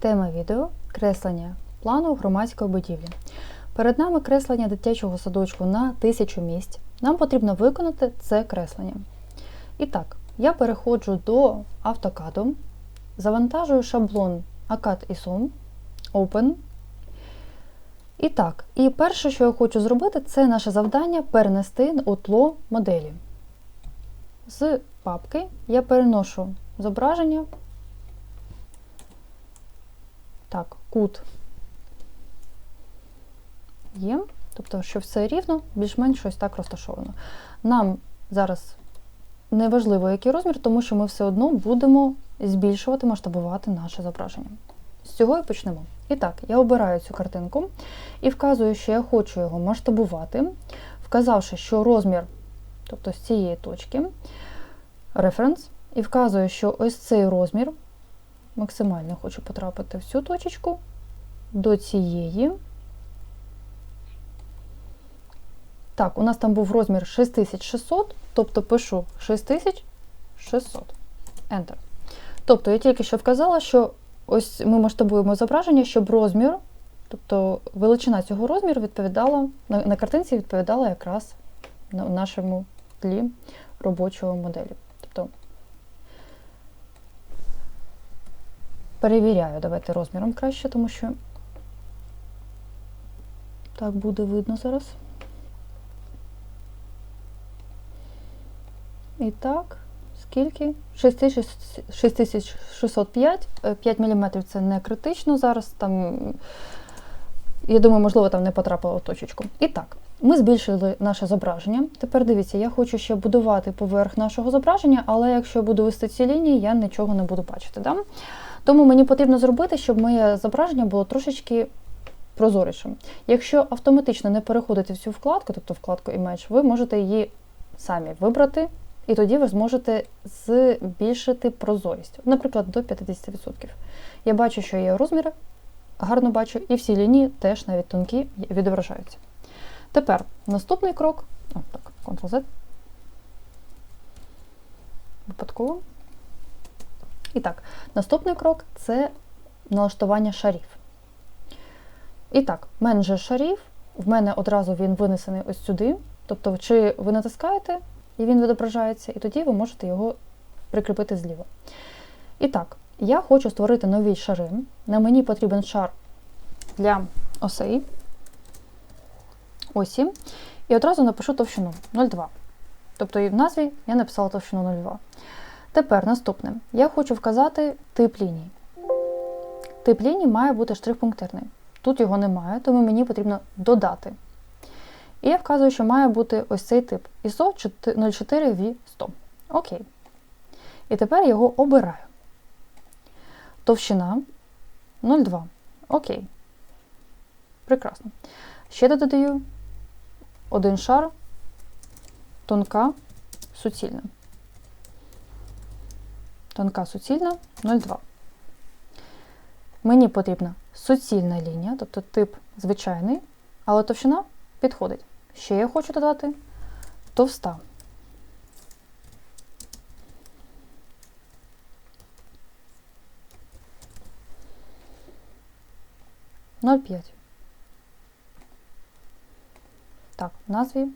Тема відео креслення плану громадської будівлі. Перед нами креслення дитячого садочку на 1000 місць. Нам потрібно виконати це креслення. І так, я переходжу до автокаду, завантажую шаблон ACAD ISOM, Open. І так, і перше, що я хочу зробити, це наше завдання перенести у тло моделі. З папки я переношу зображення. Так, кут є, тобто, що все рівно, більш-менш щось так розташовано. Нам зараз не важливо, який розмір, тому що ми все одно будемо збільшувати, масштабувати наше зображення. З цього і почнемо. І так, я обираю цю картинку і вказую, що я хочу його масштабувати, вказавши, що розмір, тобто з цієї точки, референс, і вказую, що ось цей розмір максимально хочу потрапити в цю точечку до цієї. Так, у нас там був розмір 6600, тобто пишу 6600. Enter. Тобто я тільки що вказала, що ось ми масштабуємо зображення, щоб розмір, тобто величина цього розміру відповідала, на, на картинці відповідала якраз на нашому тлі робочого моделі. Тобто перевіряю, давайте розміром краще, тому що так буде видно зараз. І так, скільки? 6605, 5 мм це не критично зараз. Там, я думаю, можливо, там не потрапило точечку. І так, ми збільшили наше зображення. Тепер дивіться, я хочу ще будувати поверх нашого зображення, але якщо я буду вести ці лінії, я нічого не буду бачити. Да? Тому мені потрібно зробити, щоб моє зображення було трошечки прозорішим. Якщо автоматично не переходити в цю вкладку, тобто вкладку Image, ви можете її самі вибрати. І тоді ви зможете збільшити прозорість, наприклад, до 50%. Я бачу, що є розміри, гарно бачу, і всі лінії теж навіть тонкі відображаються. Тепер наступний крок, о, так, Ctrl-Z, випадково. І так, наступний крок це налаштування шарів. І так, менеджер шарів, в мене одразу він винесений ось сюди. Тобто, чи ви натискаєте, і він відображається, і тоді ви можете його прикріпити зліва. І так, я хочу створити нові шари. На мені потрібен шар для осей. Осі. І одразу напишу товщину 0,2. Тобто і в назві я написала товщину 0,2. Тепер наступне. Я хочу вказати тип ліній. Тип ліній має бути штрих-пунктирний. Тут його немає, тому мені потрібно додати. І я вказую, що має бути ось цей тип ISO 04V100. Окей. І тепер його обираю. Товщина 0,2. Окей. Прекрасно. Ще додаю один шар, тонка, суцільна. Тонка суцільна 0,2. Мені потрібна суцільна лінія, тобто тип звичайний, але товщина підходить. Ще я хочу додати товста. Ноль п'ять. Так, назві.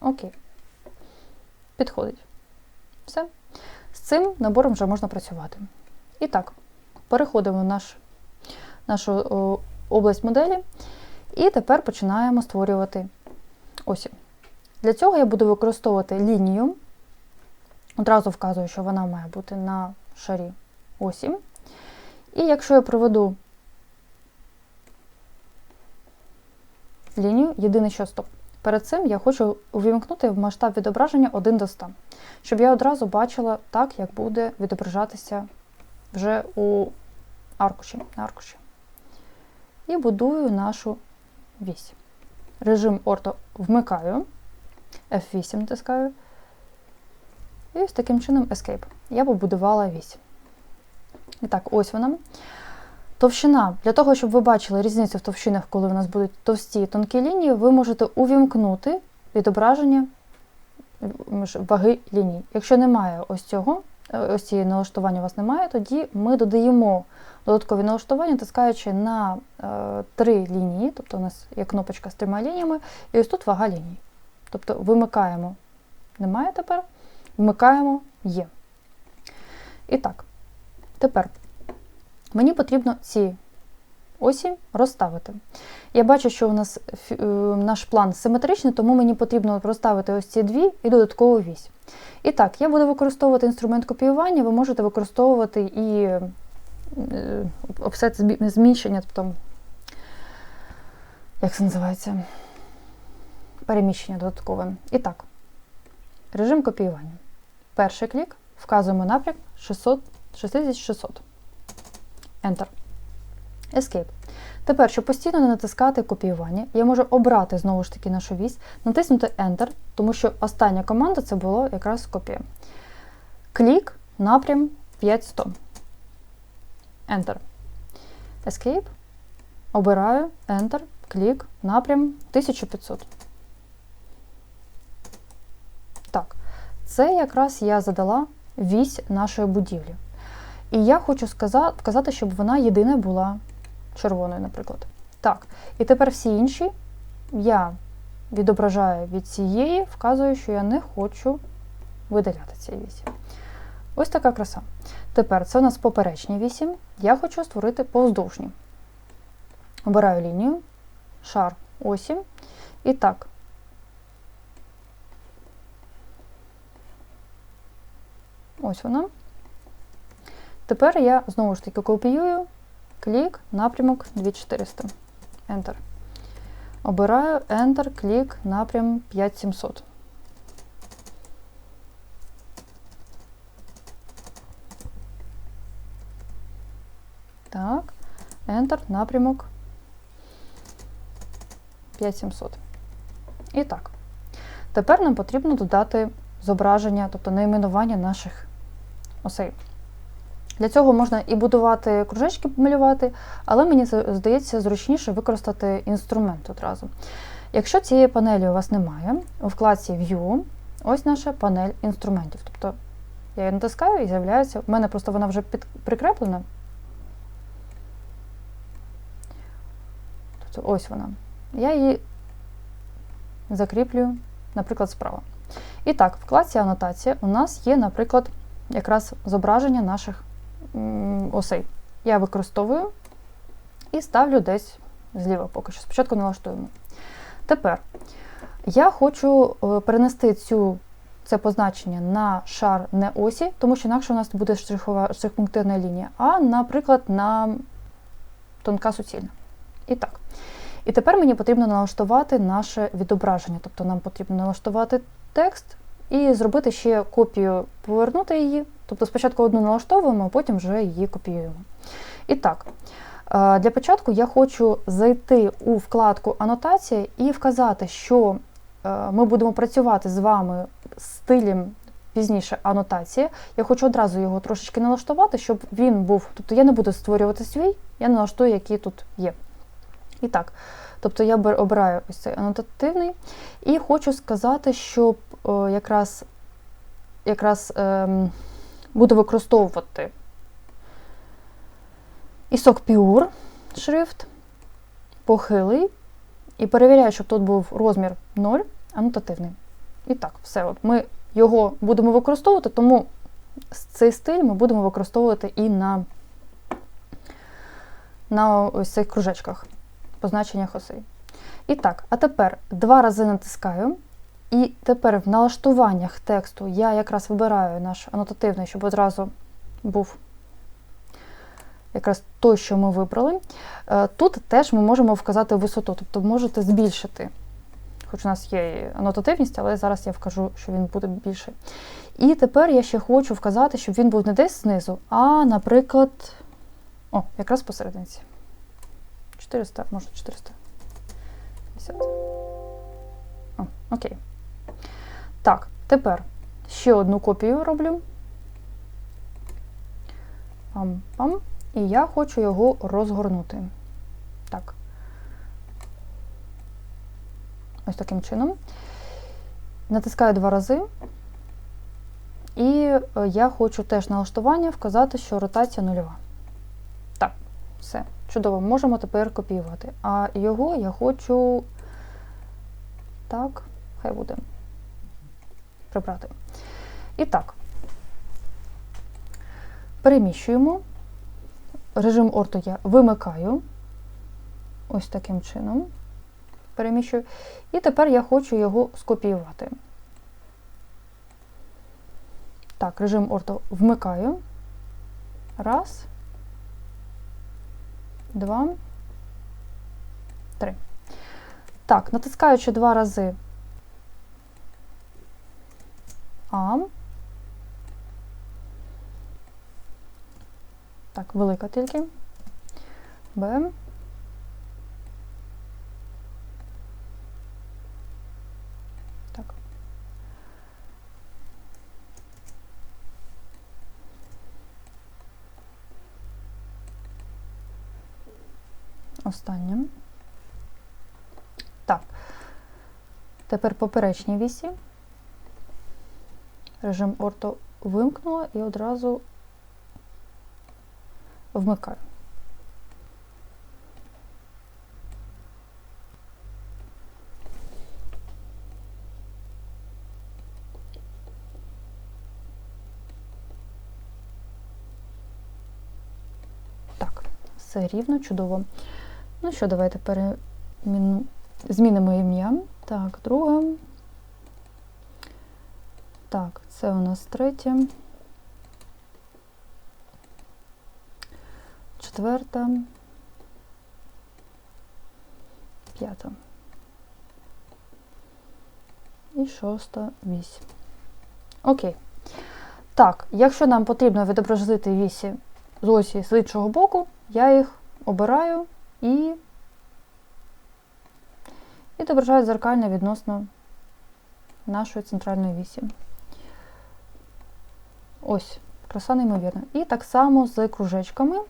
Окей. Підходить. Все. З цим набором вже можна працювати. І так, переходимо в наш, нашу область моделі. І тепер починаємо створювати осі. Для цього я буду використовувати лінію. Одразу вказую, що вона має бути на шарі осі. І якщо я проведу лінію, єдине, що стоп. Перед цим я хочу увімкнути в масштаб відображення 1 до 100, щоб я одразу бачила так, як буде відображатися вже у аркуші. На аркуші і будую нашу вісь. Режим орто вмикаю, F8 натискаю. І ось таким чином Escape. Я побудувала вісь. І так, ось вона. Товщина. Для того, щоб ви бачили різницю в товщинах, коли у нас будуть товсті і тонкі лінії, ви можете увімкнути відображення ваги ліній. Якщо немає ось цього, е, ось ці налаштування у вас немає, тоді ми додаємо додаткові налаштування, натискаючи на е, три лінії, тобто у нас є кнопочка з трьома лініями, і ось тут вага ліній. Тобто вимикаємо, немає тепер, вмикаємо є. І так, тепер мені потрібно ці осі розставити. Я бачу, що у нас е, наш план симетричний, тому мені потрібно розставити ось ці дві і додаткову вісь. І так, я буду використовувати інструмент копіювання, ви можете використовувати і е, зміщення, тобто, як це називається? Переміщення додаткове. І так, режим копіювання. Перший клік, вказуємо напрям 600, 6600. Enter. Escape. Тепер, щоб постійно не натискати копіювання, я можу обрати знову ж таки нашу вісь, натиснути Enter, тому що остання команда це було якраз копія. Клік, напрям 5100. Enter. Escape. Обираю Enter, клік, напрям 1500. Так, це якраз я задала вісь нашої будівлі. І я хочу сказа- вказати, щоб вона єдина була червоною, наприклад. Так, і тепер всі інші я відображаю від цієї, вказую, що я не хочу видаляти цієї вісі. Ось така краса. Тепер це у нас поперечні вісі. Я хочу створити повздовжні. Обираю лінію, шар осі. І так. Ось вона. Тепер я знову ж таки копіюю, клік, напрямок 2400. Enter. Обираю Enter, клік, напрям 5700. Так, Enter, напрямок 5700. І так. Тепер нам потрібно додати зображення, тобто найменування наших осей. Для цього можна і будувати кружечки малювати, але мені здається зручніше використати інструмент одразу. Якщо цієї панелі у вас немає, у вкладці View ось наша панель інструментів. Тобто я її натискаю і з'являється. У мене просто вона вже під, прикреплена. Тобто ось вона. Я її закріплюю, наприклад, справа. І так, в вкладці анотація у нас є, наприклад, якраз зображення наших осей. Я використовую і ставлю десь зліва поки що. Спочатку налаштуємо. Тепер я хочу е, перенести цю, це позначення на шар не осі, тому що інакше у нас буде штрихова штрихпунктирна лінія, а, наприклад, на тонка суцільна. І так. І тепер мені потрібно налаштувати наше відображення. Тобто нам потрібно налаштувати текст і зробити ще копію, повернути її. Тобто спочатку одну налаштовуємо, а потім вже її копіюємо. І так, е, для початку я хочу зайти у вкладку Анотація і вказати, що е, ми будемо працювати з вами стилем пізніше анотація. Я хочу одразу його трошечки налаштувати, щоб він був. Тобто я не буду створювати свій, я налаштую, який тут є. І так, тобто я обираю ось цей анотативний і хочу сказати, щоб о, якраз, якраз ем, буду використовувати ISOC Pure шрифт, похилий, і перевіряю, щоб тут був розмір 0, анотативний. І так, все. От ми його будемо використовувати, тому цей стиль ми будемо використовувати і на, на ось цих кружечках, позначеннях осей. І так, а тепер два рази натискаю. І тепер в налаштуваннях тексту я якраз вибираю наш анотативний, щоб одразу був якраз той, що ми вибрали. Е, Тут теж ми можемо вказати висоту, тобто можете збільшити. Хоч у нас є анотативність, але зараз я вкажу, що він буде більший. І тепер я ще хочу вказати, щоб він був не десь знизу, а, наприклад, о, якраз посерединці. 400, може 450. О, окей. Так, тепер ще одну копію роблю. Пам-пам. І я хочу його розгорнути. Так. Ось таким чином. Натискаю два рази. І е, я хочу теж налаштування вказати, що ротація нульова. Так, все, чудово, можемо тепер копіювати. А його я хочу. Так, хай буде. Прибрати. І так. Переміщуємо. Режим орту я вимикаю. Ось таким чином. Переміщую. І тепер я хочу його скопіювати. Так, режим орту вмикаю. Раз. Два. Три. Так, натискаючи два рази А. Так, велика тільки. Б. Так. Останнє. Так. Тепер поперечні вісі. Режим орто вимкнула і одразу вмикаю. Так, все рівно, чудово. Ну що, давайте переміну... змінимо ім'я. Так, друга. Так, це у нас третє. Четверта. П'ята. І шоста вісь. Окей. Так, якщо нам потрібно відобразити вісі з з іншого боку, я їх обираю і відображаю дзеркально відносно нашої центральної вісі. Ось, краса неймовірна. І так само з кружечками.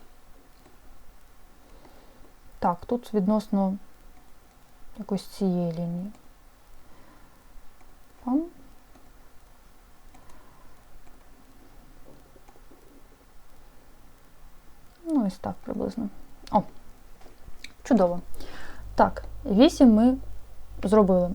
Так, тут відносно якось цієї лінії. Пам. Ну, ось так приблизно. О, чудово. Так, 8 ми зробили.